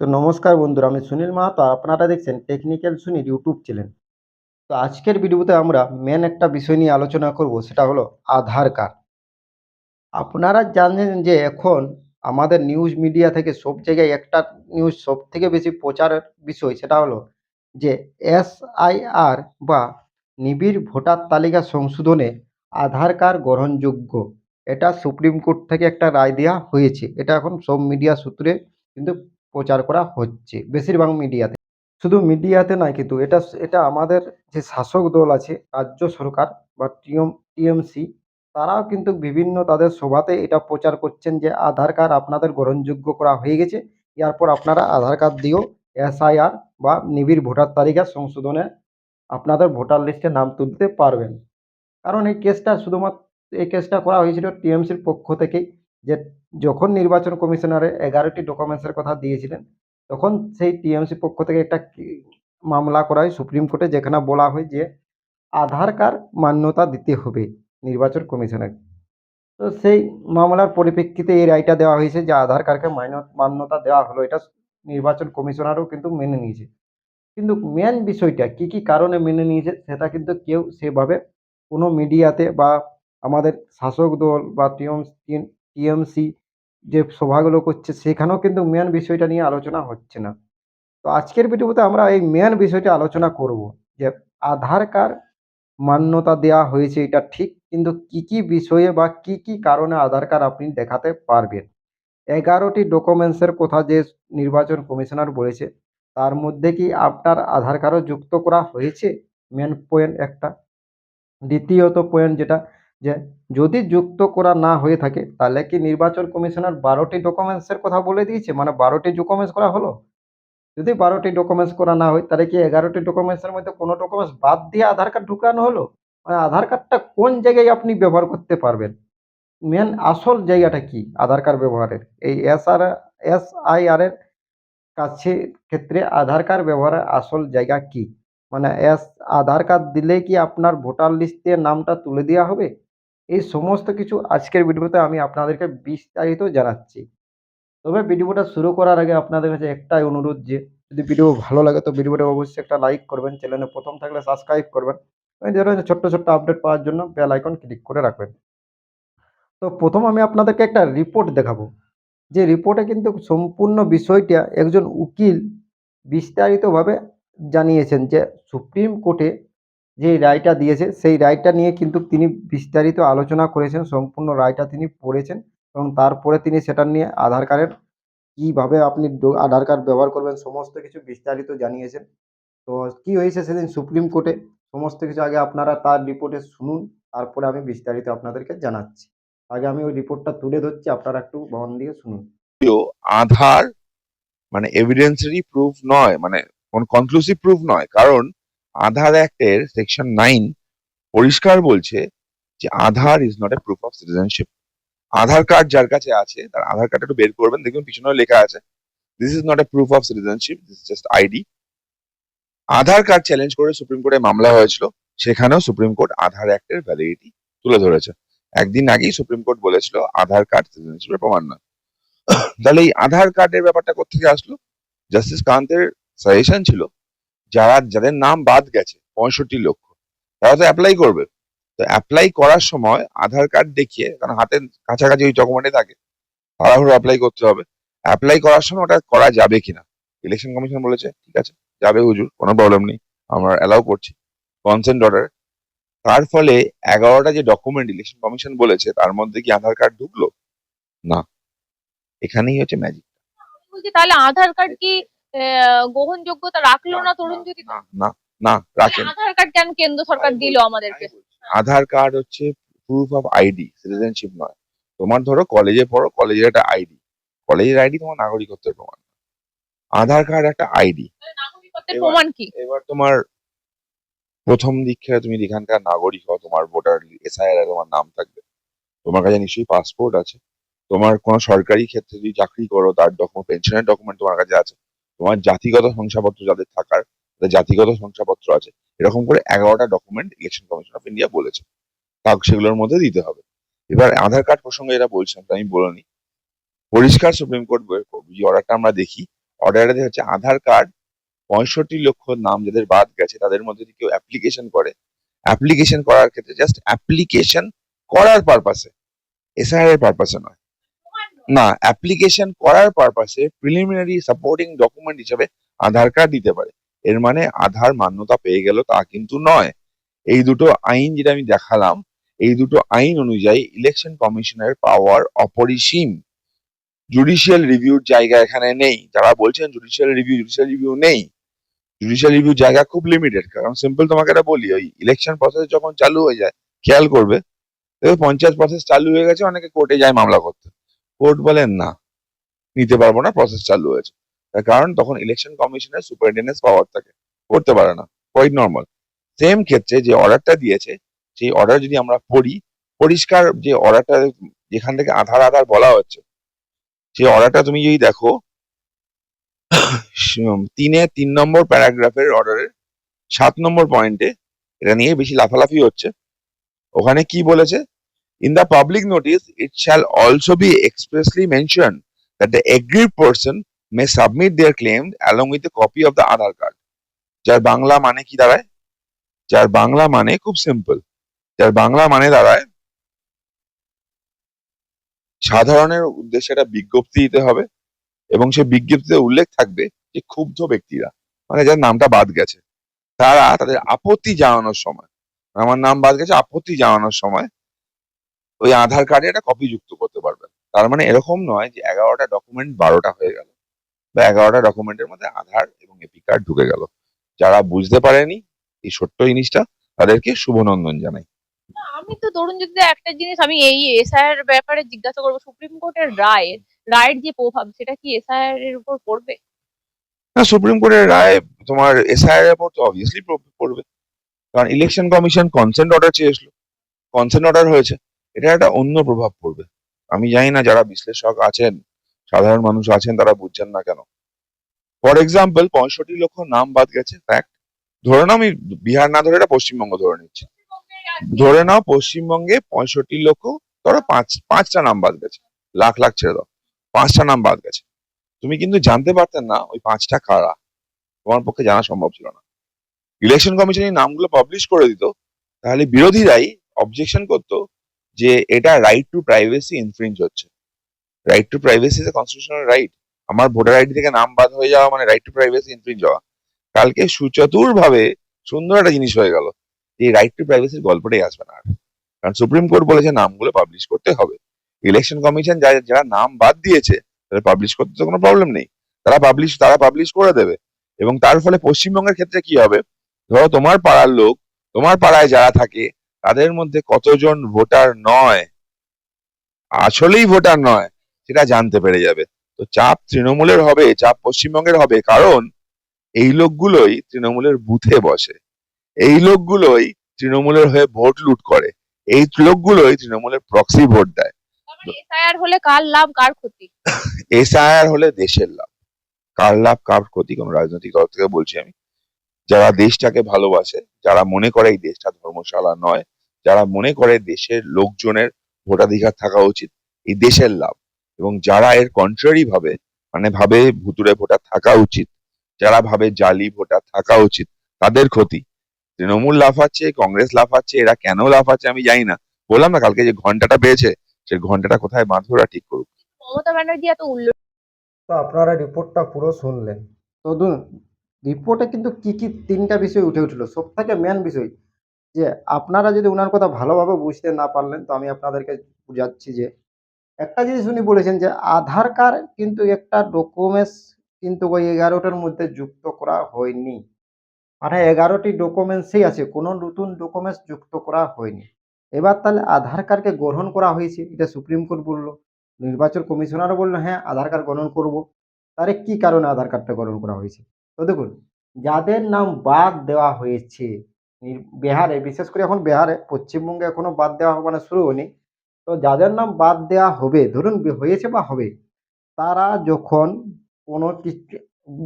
তো নমস্কার বন্ধুরা, আমি সুনীল মাহাতো আপনারা দেখছেন টেকনিক্যাল সুনীল ইউটিউব চ্যানেল। তো আজকের ভিডিওতে আমরা মেন একটা বিষয় নিয়ে আলোচনা করব, সেটা হলো আধার কার্ড। আপনারা জানেন যে এখন আমাদের নিউজ মিডিয়া থেকে সব জায়গায় একটা নিউজ সব থেকে বেশি প্রচারের বিষয়, সেটা হলো যে এসআইআর বা নিবিড় ভোটার তালিকা সংশোধনে আধার কার্ড গ্রহণযোগ্য। এটা সুপ্রিম কোর্ট থেকে একটা রায় দেওয়া হয়েছে। এটা এখন সব মিডিয়া সূত্রে কিন্তু প্রচার করা হচ্ছে বেশিরভাগ মিডিয়াতে। শুধু মিডিয়াতে নয় কিন্তু এটা এটা আমাদের যে শাসক দল আছে, রাজ্য সরকার বা টিএম, টিএমসি, তারাও কিন্তু বিভিন্ন তাদের সভাতে এটা প্রচার করছেন যে আধার কার্ড আপনাদের গ্রহণযোগ্য করা হয়ে গেছে। এরপর আপনারা আধার কার্ড দিয়েও এসআইআর বা নিবিড় ভোটার তালিকা সংশোধনে আপনাদের ভোটার লিস্টে নাম তুলতে পারবেন। কারণ এই কেসটা শুধুমাত্র, এই কেসটা করা হয়েছিল টিএমসির পক্ষ থেকেই। যে যখন নির্বাচন কমিশনারে এগারোটি ডকুমেন্টসের কথা দিয়েছিলেন, তখন সেই টিএমসি পক্ষ থেকে একটা মামলা করা হয় সুপ্রিম কোর্টে, যেখানে বলা হয় যে আধার কার্ড মান্যতা দিতে হবে নির্বাচন কমিশনের তো সেই মামলার পরিপ্রেক্ষিতে এই রায়টা দেওয়া হয়েছে যে আধার কার্ডকে মান্য- মান্যতা দেওয়া হলো। এটা নির্বাচন কমিশনারও কিন্তু মেনে নিয়েছে। কিন্তু মেন বিষয়টা কি কি কারণে মেনে নিয়েছে সেটা কিন্তু কেউ সেভাবে কোনো মিডিয়াতে বা আমাদের শাসক দল বা টিএমসি যে সভাগুলো করছে, সেখানেও কিন্তু মেন বিষয়টা নিয়ে আলোচনা হচ্ছে না। তো আজকের ভিডিওতে আমরা এই মেন বিষয়টা আলোচনা করব যে আধার কার্ড মান্যতা দেওয়া হয়েছে, এটা ঠিক, কিন্তু কি কি বিষয়ে বা কি কি কারণে আধার কার্ড আপনি দেখাতে পারবেন? এগারোটি ডকুমেন্টসের কথা যে নির্বাচন কমিশনার বলেছে, তার মধ্যে কি আপনার আধার কার্ডও যুক্ত করা হয়েছে? মেন পয়েন্ট একটা। দ্বিতীয়ত পয়েন্ট যেটা যে যদি যুক্ত করা না হয়ে থাকে, তাহলে কি নির্বাচন কমিশনার বারোটি ডকুমেন্টসের কথা বলে দিয়েছে? মানে বারোটি ডকুমেন্টস করা হলো? যদি বারোটি ডকুমেন্টস করা না হয়, তাহলে কি এগারোটি ডকুমেন্টসের মধ্যে কোনো ডকুমেন্টস বাদ দিয়ে আধার কার্ড ঢুকানো হলো? মানে আধার কার্ডটা কোন জায়গায় আপনি ব্যবহার করতে পারবেন? মেন আসল জায়গাটা কি আধার কার্ড ব্যবহারের? এই S R S I R এর কাছে ক্ষেত্রে আধার কার্ড ব্যবহারের আসল জায়গা কি? মানে এস আধার কার্ড দিলে কি আপনার ভোটার লিস্টে নামটা তুলে দেওয়া হবে? এই সমস্ত কিছু আজকের ভিডিওতে আমি আপনাদেরকে বিস্তারিত জানাচ্ছি। তবে ভিডিওটা শুরু করার আগে আপনাদের কাছে একটাই অনুরোধ যে, যদি ভিডিও ভালো লাগে তো ভিডিওটা অবশ্যই একটা লাইক করবেন, চ্যানেলে প্রথম থাকলে সাবস্ক্রাইব করবেন। ধরনের ছোট্ট ছোট্ট আপডেট পাওয়ার জন্য বেল আইকন ক্লিক করে রাখবেন। তো প্রথম আমি আপনাদেরকে একটা রিপোর্ট দেখাবো। যে রিপোর্টে কিন্তু সম্পূর্ণ বিষয়টা একজন উকিল বিস্তারিতভাবে জানিয়েছেন যে, সুপ্রিম কোর্টে যে রায়টা দিয়েছে, সেই রায়টা নিয়ে কিন্তু তিনি বিস্তারিত আলোচনা করেছেন, সম্পূর্ণ রায়টা তিনি পড়েছেন এবং তারপরে তিনি সেটা নিয়ে আধার কার্ডের কীভাবে আপনি আধার কার্ড ব্যবহার করবেন, সমস্ত কিছু বিস্তারিত জানিয়েছেন। তো কি হয়েছে সেদিন সুপ্রিম কোর্টে, সমস্ত কিছু আগে আপনারা তার রিপোর্টে শুনুন, তারপরে আমি বিস্তারিত আপনাদেরকে জানাচ্ছি। আগে আমি ওই রিপোর্টটা তুলে ধরছি, আপনারা একটু মন দিয়ে শুনুন। আধার মানে এভিডেন্সারি প্রুফ নয় মানে কোন কনক্লুসিভ প্রুফ নয়, কারণ আধার অ্যাক্টের সেকশন নাইন পরিষ্কার বলছে যে Aadhaar is not a proof of citizenship Aadhaar card যার কাছে আছে, তার আধার কার্ড একটু বের করবেন, দেখবেন পিছনেও লেখা আছে this is not a proof of citizenship this is just ID Aadhaar card challenge করে সুপ্রিম কোর্টে মামলা হয়েছিল, সেখানেও সুপ্রিম কোর্ট আধার অ্যাক্টের ভ্যালিডিটি তুলে ধরেছে। একদিন আগেই সুপ্রিম কোর্ট বলেছিল, আধার কার্ড সিটিজেনশিপের প্রমাণ নয়। তাহলে এই আধার কার্ডের ব্যাপারটা কোথেকে আসলো? জাস্টিস কান্তের সাজেশন ছিল যারা, যাদের নাম বাদ গেছে, পঁয়ষট্টি লক্ষ, তারা তো অ্যাপ্লাই করবে। তো অ্যাপ্লাই করার সময় আধার কার্ড দেখিয়ে, কারণ হাতের কাছাকাছি ওই ডকুমেন্টে থাকে, তাড়াহুড়ো অ্যাপ্লাই করতে হবে। অ্যাপ্লাই করার সময় ওটা করা যাবে কিনা? ইলেকশন কমিশন বলেছে, ঠিক আছে, যাবে হুজুর, কোনো প্রবলেম নেই, আমরা অ্যালাউ করছি। কনসেন্ট অর্ডার তার ফলে এগারোটা যে ডকুমেন্ট ইলেকশন কমিশন বলেছে, তার মধ্যে কি আধার কার্ড ঢুকলো? না। এখানেই হচ্ছে ম্যাজিক তাহলে আধার কার্ড কি গ্রহণযোগ্যতা রাখল না তরুণ যদি না না রাখেন। আধার কার্ড কেন কেন্দ্র সরকার দিল আমাদেরকে? আধার কার্ড হচ্ছে প্রুফ অফ আইডি সিটিজেনশিপ নয়। তোমার ধরো কলেজে পড়ো কলেজের একটা আইডি কলেজের আইডি তোমার নাগরিকত্বের প্রমাণ। আধার কার্ড একটা আইডি নাগরিকত্বের প্রমাণ কি? এবার তোমার প্রথম দীক্ষা তুমি এখানকার নাগরিক হও তোমার ভোটার এসআইআর তোমার নাম থাকবে। তোমার কাছে নিশ্চয়ই পাসপোর্ট আছে। তোমার কোনো সরকারি ক্ষেত্রে যদি চাকরি করো তার ডকুমেন্ট পেনশনের ডকুমেন্ট তোমার কাছে আছে। তোমার জাতিগত শংসাপত্র যাদের থাকার জাতিগত শংসাপত্র আছে। এরকম করে এগারোটা document election commission of India বলেছে। তা সেগুলোর মধ্যে দিতে হবে। এবার আধার কার্ড প্রসঙ্গে এটা বলছিলাম আমি বলিনি পরিষ্কার সুপ্রিম কোর্ট যে অর্ডারটা আমরা দেখি অর্ডারে হচ্ছে আধার কার্ড পঁয়ষট্টি লক্ষ নাম যাদের বাদ গেছে, তাদের মধ্যে যদি কেউ অ্যাপ্লিকেশন করে অ্যাপ্লিকেশন করার ক্ষেত্রে জাস্ট অ্যাপ্লিকেশন করার পারপাসে এসআইআর এর পারপাসে নয়। না অ্যাপ্লিকেশন করার পারপাসে প্রিলিমিনারি সাপোর্টিং ডকুমেন্ট হিসেবে আধার কার্ড দিতে পারে। এর মানে আধার মান্যতা পেয়ে গেল তা কিন্তু নয়। এই দুটো আইন যেটা আমি দেখালাম, এই দুটো আইন অনুযায়ী ইলেকশন কমিশনের পাওয়ার অপরিসীম। জুডিশিয়াল রিভিউর জায়গা এখানে নেই। যারা বলছেন জুডিশিয়াল রিভিউ জুডিশিয়াল রিভিউ নেই। জুডিশিয়াল রিভিউ জায়গা খুব লিমিটেড কারণ সিম্পল তোমাকে এটা বলি, ওই ইলেকশন প্রসেস যখন চালু হয়ে যায়, খেয়াল করবে? পঞ্চায়েত প্রসেস চালু হয়ে গেছে, অনেকে কোর্টে যায় মামলা করতে। কোর্ট বলেন না, নিতে পারব না প্রসেস চালু হয়েছে। তার কারণ তখন ইলেকশন কমিশনের সুপারিনটেন্ডেন্স পাওয়ার থাকে করতে পারে না কোয়াইট নর্মাল সেম ক্ষেত্রে যে অর্ডারটা দিয়েছে, সেই অর্ডার যদি আমরা পড়ি, পরিষ্কার যে অর্ডারটা যেখান থেকে আধার আধার বলা হচ্ছে, সেই অর্ডারটা তুমি যদি দেখো, তিনে তিন নম্বর প্যারাগ্রাফের অর্ডারের সাত নম্বর পয়েন্টে এটা নিয়ে বেশি লাফালাফি হচ্ছে। ওখানে কি বলেছে? In the public notice it shall also be expressly mention that the agreed person may submit their claim along with the copy of the Aadhaar card যার বাংলা মানে কি দাঁড়ায়? যার বাংলা মানে খুব সিম্পল যার বাংলা মানে দাঁড়ায়, সাধারণের উদ্দেশ্যে একটা বিজ্ঞপ্তি দিতে হবে এবং সে বিজ্ঞপ্তিতে উল্লেখ থাকবে যে ক্ষুব্ধ ব্যক্তিরা মানে যার নামটা বাদ গেছে, তারা তাদের আপত্তি জানানোর সময়, আমার নাম বাদ গেছে, আপত্তি জানানোর সময় ওই আধার কার্ডে একটা কপি যুক্ত করতে পারবেন। তার মানে এরকম নয় যে এগারোটা ডকুমেন্ট বারোটা হয়ে গেল বা এগারোটা ডকুমেন্টের মধ্যে আধার এবং এপি কার্ড ঢুকে গেল। যারা বুঝতে পারেনি এই ছোট্ট জিনিসটা তাদেরকে শুভনন্দন জানাই। আমি তো ধরুন যদি একটা জিনিস আমি এই এসআইআর ব্যাপারে জিজ্ঞাসা করব। সুপ্রিম কোর্টের রায় রায়ের যে প্রভাব সেটা কি এসআইআর এর উপর পড়বে? না সুপ্রিম কোর্টের রায় তোমার এসআইআর এর উপর তো অবভিয়াসলি পড়বে। কারণ ইলেকশন কমিশন কনসেন্ট অর্ডার চেয়েছিল। কনসেন্ট অর্ডার হয়েছে। এটা একটা অন্য প্রভাব পড়বে। আমি জানি না যারা বিশ্লেষক আছেন, সাধারণ মানুষ আছেন, তারা বুঝছেন না কেন। ফর এক্সাম্পল পঁয়ষট্টি লক্ষ নাম বাদ গেছে ফ্যাক্ট ধরে নাও আমি বিহার না ধরে এটা পশ্চিমবঙ্গ ধরে নিচ্ছি। ধরে নাও পশ্চিমবঙ্গে পঁয়ষট্টি লক্ষ, ধরো পাঁচ, পাঁচটা নাম বাদ গেছে, লাখ লাখ ছেড়ে দাও, পাঁচটা নাম বাদ গেছে। তুমি কিন্তু জানতে পারতেন না ওই পাঁচটা কারা, তোমার পক্ষে জানা সম্ভব ছিল না। ইলেকশন কমিশন এই নামগুলো পাবলিশ করে দিত, তাহলে বিরোধীরাই অবজেকশন করতো যে এটা রাইট টু প্রাইভেসি ইনফ্রিঞ্জ হচ্ছে। Right to privacy is constitutional right আমার ভোটার আইডি থেকে নাম বাদ হয়ে যাওয়া মানে রাইট টু প্রাইভেসি ইনফ্রিঞ্জ হওয়া। কালকে সুচতুর ভাবে সুন্দর একটা জিনিস হয়ে গেল এই রাইট টু প্রাইভেসির গল্পটাই আসবে না কারণ সুপ্রিম কোর্ট বলেছে নামগুলো পাবলিশ করতে হবে। ইলেকশন কমিশন যারা যারা নাম বাদ দিয়েছে তারা পাবলিশ করতে তো কোনো প্রবলেম নেই। তারা পাবলিশ তারা পাবলিশ করে দেবে। এবং তার ফলে পশ্চিমবঙ্গের ক্ষেত্রে কি হবে? ধরো তোমার পাড়ার লোক, তোমার পাড়ায় যারা থাকে তাদের মধ্যে কতজন ভোটার নয়? আসলেই ভোটার নয় সেটা জানতে পেরে যাবে। তো চাপ তৃণমূলের হবে চাপ পশ্চিমবঙ্গের হবে কারণ এই লোকগুলোই তৃণমূলের বুথে বসে। এই লোকগুলোই তৃণমূলের হয়ে ভোট লুট করে। এই লোকগুলোই তৃণমূলের প্রক্সি ভোট দেয়। এসআইআর হলে কার লাভ কার ক্ষতি? এসআইআর হলে দেশের লাভ। কার লাভ কার ক্ষতি? কোনো রাজনৈতিক দল থেকে বলছি আমি। যারা দেশটাকে ভালোবাসে যারা মনে করে এই দেশটা ধর্মশালা নয় যারা মনে করে দেশের লোকজনের ভোটাধিকার থাকা উচিত এই দেশের লাভ। এবং যারা এর কন্ট্রারি ভাবে মানে ভাবে ভুতুরে ভোটার থাকা উচিত যারা ভাবে জালি ভোটার থাকা উচিত তাদের ক্ষতি। তৃণমূল লাফাচ্ছে কংগ্রেস লাফাচ্ছে এরা কেন লাফাচ্ছে আমি জানি না। বললাম না কালকে যে ঘন্টাটা পেয়েছে সে ঘন্টাটা কোথায় বাঁধবো ওরা ঠিক করুক। মমতা ব্যানার্জি এত উল্লেখ তো আপনারা রিপোর্টটা পুরো শুনলেন। তো রিপোর্টে কিন্তু কি কি তিনটা বিষয় উঠে উঠল। সব থেকে মেন বিষয় যে আপনারা যদি ওনার কথা ভালোভাবে বুঝতে না পারলেন, তো আমি আপনাদেরকে বুঝাচ্ছি যে একটা জিনিস উনি বলেছেন যে আধার কার্ড কিন্তু একটা ডকুমেন্টস কিন্তু ওই এগারোটার মধ্যে যুক্ত করা হয়নি। মানে এগারোটি ডকুমেন্টসই আছে, কোনো নতুন ডকুমেন্টস যুক্ত করা হয়নি। এবার তাহলে আধার কার্ডকে গ্রহণ করা হয়েছে, এটা সুপ্রিম কোর্ট বলল, নির্বাচন কমিশনারও বলল হ্যাঁ আধার কার্ড গ্রহণ করব। তাহলে কি কারণে আধার কার্ডটা গ্রহণ করা হয়েছে? তো দেখুন, যাদের নাম বাদ দেওয়া হয়েছে বিহারে, বিশেষ করে এখন বিহারে, পশ্চিমবঙ্গে এখনও বাদ দেওয়া মানে শুরু হয়নি। তো যাদের নাম বাদ দেওয়া হবে, ধরুন হয়েছে বা হবে, তারা যখন কোনো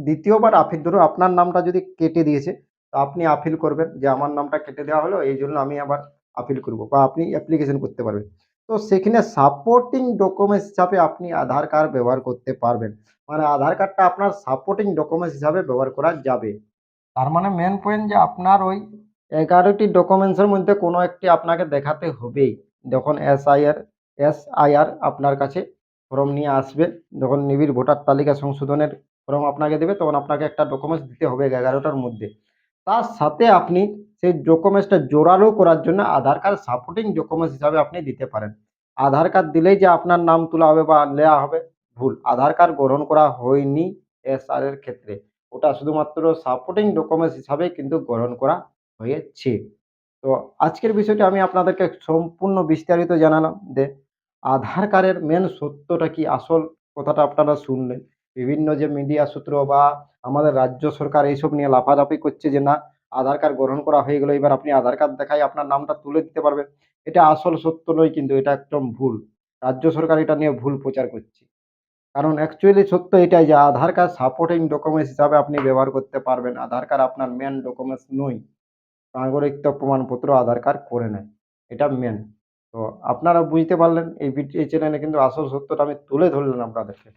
দ্বিতীয়বার আপিল, ধরুন আপনার নামটা যদি কেটে দিয়েছে, তো আপনি আপিল করবেন যে আমার নামটা কেটে দেওয়া হলো, এই জন্য আমি আবার আপিল করব বা আপনি অ্যাপ্লিকেশন করতে পারবেন। তো সেখানে সাপোর্টিং ডকুমেন্টস হিসাবে আপনি আধার কার্ড ব্যবহার করতে পারবেন। মানে আধার কার্ডটা আপনার সাপোর্টিং ডকুমেন্টস হিসাবে ব্যবহার করা যাবে। তার মানে মেন পয়েন্ট যে আপনার ওই এগারোটি ডকুমেন্টসের মধ্যে কোনো একটি আপনাকে দেখাতে হবেই। যখন এসআইআর এসআইআর আপনার কাছে ফর্ম নিয়ে আসবে, যখন নিবিড় ভোটার তালিকা সংশোধনের ফর্ম আপনাকে দেবে, তখন আপনাকে একটা ডকুমেন্টস দিতে হবে এগারোটার মধ্যে। তার সাথে আপনি সেই ডকুমেন্টসটা জোরালো করার জন্য আধার কার্ড সাপোর্টিং ডকুমেন্টস হিসাবে আপনি দিতে পারেন। আধার কার্ড দিলেই যে আপনার নাম তোলা হবে বা নেওয়া হবে ভুল। আধার কার্ড গ্রহণ করা হয়নি এসআর এর ক্ষেত্রে। ওটা শুধুমাত্র সাপোর্টিং ডকুমেন্টস হিসাবে কিন্তু গ্রহণ করা হয়েছে। তো আজকের বিষয়টি আমি আপনাদেরকে সম্পূর্ণ বিস্তারিত জানালাম যে আধার কার্ডের মেন সত্যটা কি, আসল কথাটা আপনারা শুনলেন। বিভিন্ন যে মিডিয়া সূত্র বা আমাদের রাজ্য সরকার এইসব নিয়ে লাফালাফি করছে যে না, আধার কার্ড গ্রহণ করা হয়ে গেলো, এবার আপনি আধার কার্ড দেখাই আপনার নামটা তুলে দিতে পারবেন। এটা আসল সত্য নয়, কিন্তু এটা একদম ভুল। রাজ্য সরকার এটা নিয়ে ভুল প্রচার করছে। কারণ অ্যাকচুয়ালি সত্য এটাই যে আধার কার্ড সাপোর্টিং ডকুমেন্টস হিসাবে আপনি ব্যবহার করতে পারবেন। আধার কার্ড আপনার মেন ডকুমেন্টস নয়। নাগরিকত্ব প্রমাণপত্র আধার কার্ড করে নেয়। এটা মেন তো আপনারা বুঝতে পারলেন এই এই চ্যানেলে কিন্তু আসল সত্যটা আমি তুলে ধরলাম আপনাদেরকে।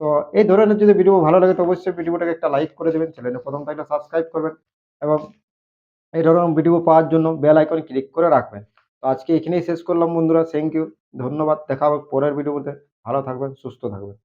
তো এই ধরনের যদি ভিডিও ভালো লাগে তো অবশ্যই ভিডিওটাকে একটা লাইক করে দেবেন চ্যানেলে প্রথম থাকলে সাবস্ক্রাইব করবেন এবং এই ধরনের ভিডিও পাওয়ার জন্য বেল আইকন ক্লিক করে রাখবেন। তো আজকে এখানেই শেষ করলাম বন্ধুরা। থ্যাংক ইউ ধন্যবাদ। দেখা হবে পরের ভিডিওতে ভালো থাকবেন, সুস্থ থাকবেন।